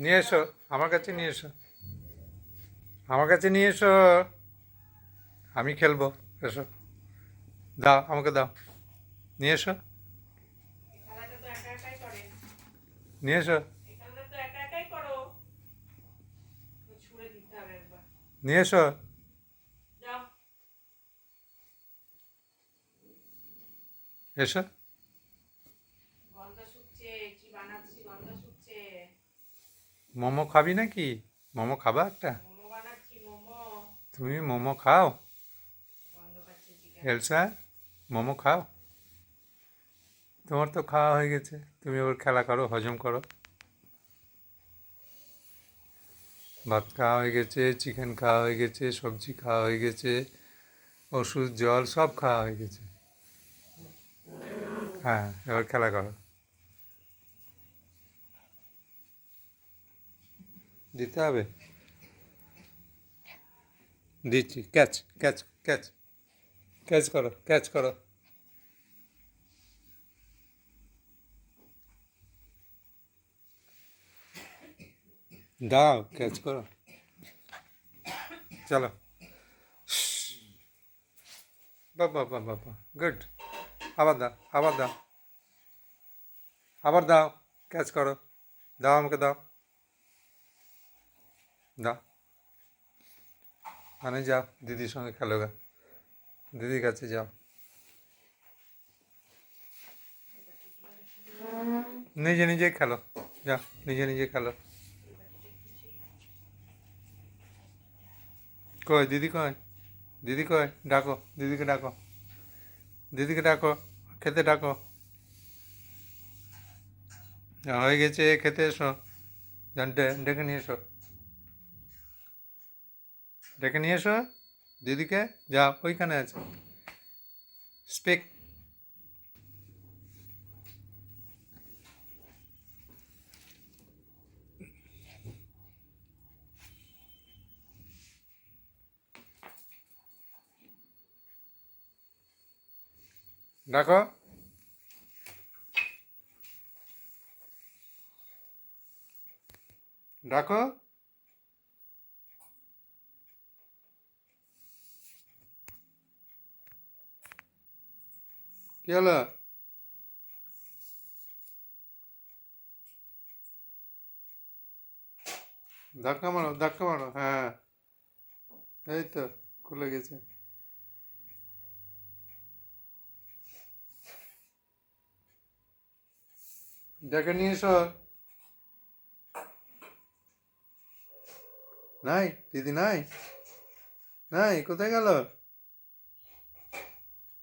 নিয়ে এসো, আমার কাছে নিয়ে এসো। আমার কাছে নিয়ে এসো। আমি খেলব, এসো। দাও, আমাকে দাও। নিয়ে এসো। নিয়ে এসো। এই খেলাটা তো একা একাই করো তো ছুঁড়ে দিতে হবে একবার নিয়ে এসো যাও এসো গন্ধ শুকছে কি বানাচ্ছি গন্ধ শুকছে মোমো খাবি নাকি? মোমো খাবা একটা? তুমি মোমো খাও? এলসা মোমো খাও? তোমার তো খাওয়া হয়ে গেছে। তুমি ওর খেলা করো হজম করো। ভাত খাওয়া হয়ে গেছে চিকেন খাওয়া হয়ে গেছে সবজি খাওয়া হয়ে গেছে ওষুধ জল সব খাওয়া হয়ে গেছে। হ্যাঁ এবার খেলা করো। দিতে হবে দিচ্ছি ক্যাচ ক্যাচ ক্যাচ ক্যাচ করো ক্যাচ করো দাও ক্যাচ করো চলো বাবা বাবা বাবা গুড আবার দাও আবার দাও আবার দাও ক্যাচ করো দাও আমাকে দাও দাও। মানে যা দিদির সঙ্গে খেলো গা। দিদির কাছে যাও। নিজে নিজে খেলো। যা নিজে নিজে খেলো। কয় দিদি কয় দিদি কয় ডাকো, দিদিকে ডাকো। দিদিকে ডাকো, খেতে ডাকো। যা হয়ে গেছে, খেতে এসো। ডেকে নিয়ে এসো। ডেকে নিয়ে এসো দিদিকে যা ওইখানে আছে। স্পেক। ডাকো। ডাকো। কি হলো ধাক্কা মারো ধাক্কা মারো হ্যাঁ। এই তো, খুলে গেছে। ডেকে নিয়ে এসো। নাই, দিদি নাই। নাই, কোথায় গেল?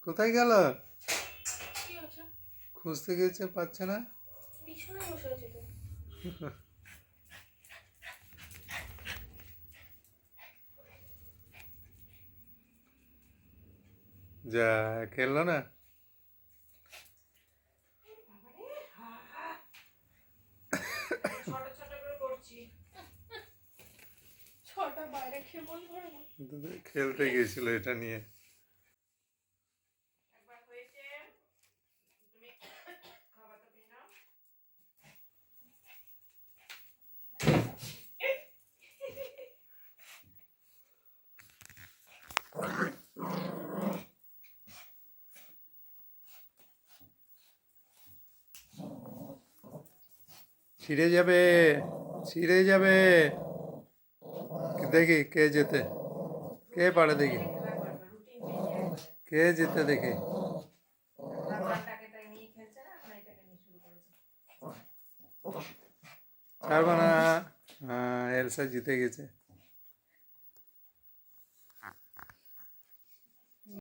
কোথায় গেল? খুঁজতে গেছে পাচ্ছে না? যা খেললো না? খেলতে গেছিল এটা নিয়ে। ছিঁড়ে যাবে ছিঁড়ে যাবে। দেখি কে যেতে, কে পারে দেখি। কে যেতে দেখি। ছাড়বো না। হ্যাঁ এলসা জিতে গেছে।